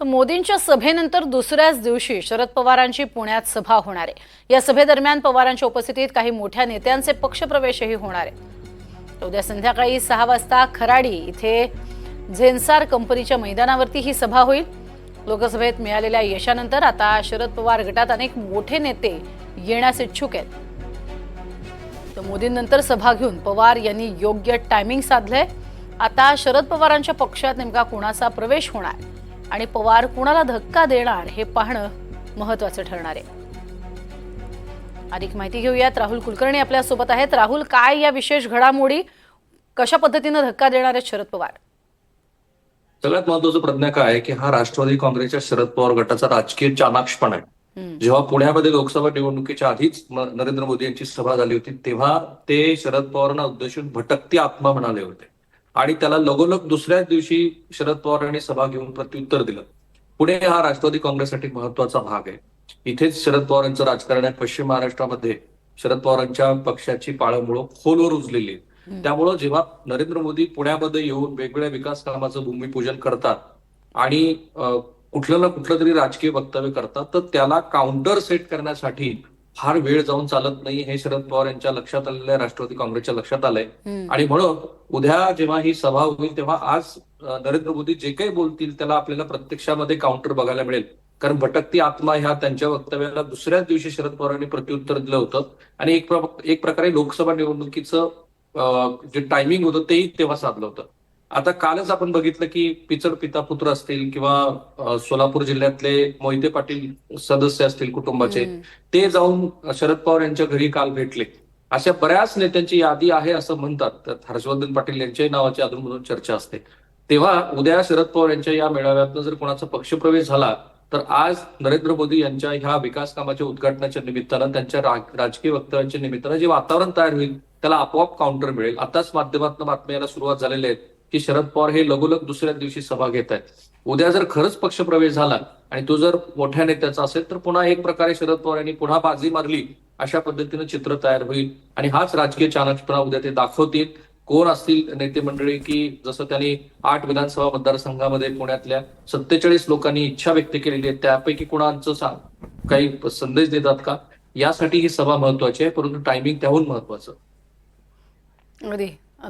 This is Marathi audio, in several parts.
तर मोदींच्या सभेनंतर दुसऱ्याच दिवशी शरद पवारांची पुण्यात सभा होणार आहे. या सभेदरम्यान पवारांच्या उपस्थितीत काही मोठ्या नेत्यांचे पक्षप्रवेशही होणार आहे. उद्या संध्याकाळी सहा वाजता खराडी इथे झेन्सार कंपनीच्या मैदानावरती ही सभा होईल. लोकसभेत मिळालेल्या यशानंतर आता शरद पवार गटात अनेक मोठे नेते येण्यास इच्छुक आहेत. तर मोदींनंतर सभा घेऊन पवार यांनी योग्य टायमिंग साधलंय. आता शरद पवारांच्या पक्षात नेमका कुणाचा प्रवेश होणार? आणि पवार कुणाला धक्का देणार हे पाहणं महत्वाचं ठरणार आहे. अधिक माहिती घेऊयात. राहुल कुलकर्णी आपल्यासोबत आहेत. राहुल काय या विशेष घडामोडी कशा पद्धतीनं धक्का देणार आहेत शरद पवार? सगळ्यात महत्वाचं प्रज्ञा काय आहे की हा राष्ट्रवादी काँग्रेसच्या शरद पवार गटाचा राजकीय चाणाक्षपणा आहे. जेव्हा पुण्यामध्ये लोकसभा निवडणुकीच्या आधीच नरेंद्र मोदी यांची सभा झाली होती तेव्हा ते शरद पवारांना उद्देशून भटकती आत्मा म्हणाले होते. आणि त्याला लगोलग दुसऱ्याच दिवशी शरद पवारांनी सभा घेऊन प्रत्युत्तर दिलं. पुणे हा राष्ट्रवादी काँग्रेससाठी महत्त्वाचा भाग आहे. इथेच शरद पवारांचं राजकारण आहे. पश्चिम महाराष्ट्रामध्ये शरद पवारांच्या पक्षाची पाळंमुळं खोलवर रुजलेली आहे. त्यामुळं जेव्हा नरेंद्र मोदी पुण्यामध्ये येऊन वेगवेगळ्या विकास कामाचं भूमिपूजन करतात आणि कुठलं ना कुठलं तरी राजकीय वक्तव्य करतात तर त्याला काउंटर सेट करण्यासाठी फार वेळ जाऊन चालत नाही हे शरद पवार यांच्या लक्षात आलेलं आहे राष्ट्रवादी काँग्रेसच्या लक्षात आलंय. आणि म्हणून उद्या जेव्हा ही सभा होईल तेव्हा आज नरेंद्र मोदी जे काही बोलतील त्याला आपल्याला प्रत्यक्षामध्ये काउंटर बघायला मिळेल. कारण भटकती आत्मा ह्या त्यांच्या वक्तव्याला दुसऱ्याच दिवशी शरद पवारांनी प्रत्युत्तर दिलं होतं. आणि एक प्र- एक प्रकारे लोकसभा निवडणुकीचं जे टायमिंग होतं तेही तेव्हा साधलं होतं. आता कालच आपण बघितलं की पिचड पिता पुत्र असतील किंवा सोलापूर जिल्ह्यातले मोहिते पाटील सदस्य असतील कुटुंबाचे. ते जाऊन शरद पवार यांच्या घरी काल भेटले. अशा बऱ्याच नेत्यांची यादी आहे असं म्हणतात. त्यात हर्षवर्धन पाटील यांच्याही नावाची अधूनमधून चर्चा असते. तेव्हा उद्या शरद पवार यांच्या या मेळाव्यातनं जर कोणाचा पक्षप्रवेश झाला तर आज नरेंद्र मोदी यांच्या ह्या विकास कामाच्या उद्घाटनाच्या निमित्तानं त्यांच्या राजकीय वक्तव्यांच्या निमित्तानं जे वातावरण तयार होईल त्याला आपोआप काउंटर मिळेल. आताच माध्यमातून बातम्या यायला सुरुवात झालेल्या आहेत. की शरद पवार हे लगोलग दुसऱ्या दिवशी सभा घेत आहेत. उद्या जर खरंच पक्षप्रवेश झाला आणि तो जर मोठ्या नेत्याचा असेल तर पुन्हा एक प्रकारे शरद पवार यांनी पुन्हा बाजी मारली अशा पद्धतीनं चित्र तयार होईल. आणि हाच राजकीय चाणक्षपणा उद्या ते दाखवतील. कोण असतील नेते मंडळी की जसं त्यांनी आठ विधानसभा मतदारसंघामध्ये पुण्यातल्या सत्तेचाळीस लोकांनी इच्छा व्यक्त केलेली आहे त्यापैकी कुणाचं काही संदेश देतात का? यासाठी ही सभा महत्वाची आहे परंतु टायमिंग त्याहून महत्वाचं.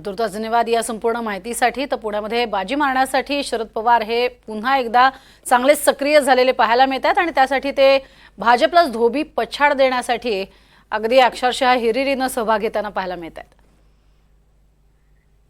तुर्तास धन्यवाद या संपूर्ण माहितीसाठी. तर पुण्यामध्ये बाजी मारण्यासाठी शरद पवार हे पुन्हा एकदा चांगले सक्रिय झालेले पाहायला मिळतात आणि त्यासाठी ते भाजपलाच धोबी पछाड देण्यासाठी अगदी अक्षरशः हिरिरीनं सहभाग घेताना पाहायला मिळत आहेत